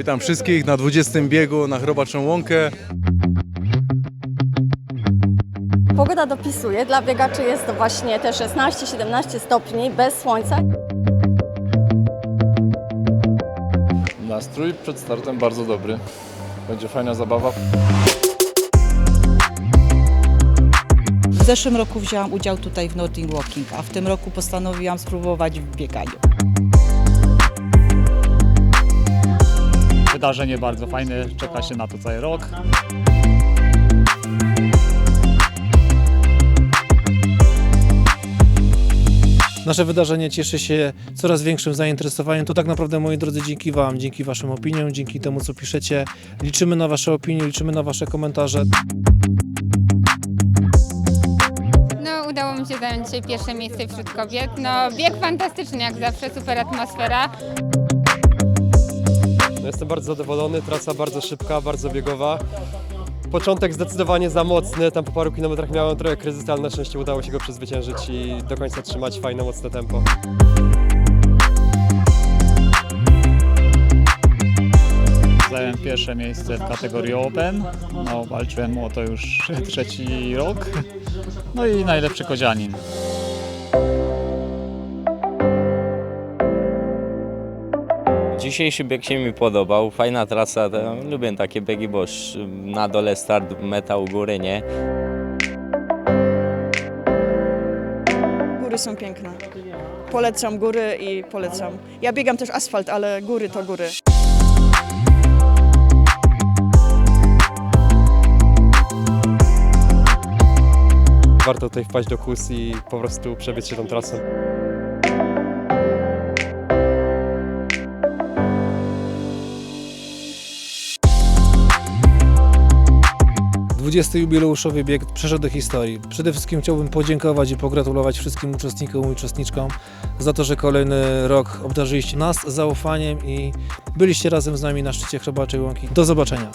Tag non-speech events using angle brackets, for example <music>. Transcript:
Witam wszystkich na 20 biegu na Chrobaczą Łąkę. Pogoda dopisuje, dla biegaczy jest to właśnie te 16-17 stopni bez słońca. Nastrój przed startem bardzo dobry. Będzie fajna zabawa. W zeszłym roku wzięłam udział tutaj w Nordic Walking, a w tym roku postanowiłam spróbować w bieganiu. Wydarzenie bardzo fajne, czeka się na to cały rok. Nasze wydarzenie cieszy się coraz większym zainteresowaniem. To tak naprawdę, moi drodzy, dzięki Wam, dzięki Waszym opiniom, dzięki temu, co piszecie. Liczymy na Wasze opinie, liczymy na Wasze komentarze. No, udało mi się zająć dzisiaj pierwsze miejsce wśród kobiet. No, bieg fantastyczny jak zawsze, super atmosfera. Jestem bardzo zadowolony, trasa bardzo szybka, bardzo biegowa. Początek zdecydowanie za mocny, tam po paru kilometrach miałem trochę kryzys, ale na szczęście udało się go przezwyciężyć i do końca trzymać fajne, mocne tempo. Zająłem pierwsze miejsce w kategorii Open. No, walczyłem o to już <laughs> trzeci rok. No i najlepszy kozianin. Dzisiejszy bieg się mi podobał, fajna trasa, to lubię takie biegi, bo na dole start, meta u góry, nie? Góry są piękne. Polecam góry i polecam. Ja biegam też asfalt, ale góry to góry. Warto tutaj wpaść do kus i po prostu przebiec się tą trasą. Dwudziesty jubileuszowy bieg przeszedł do historii. Przede wszystkim chciałbym podziękować i pogratulować wszystkim uczestnikom i uczestniczkom za to, że kolejny rok obdarzyliście nas zaufaniem i byliście razem z nami na szczycie Chrobaczej Łąki. Do zobaczenia.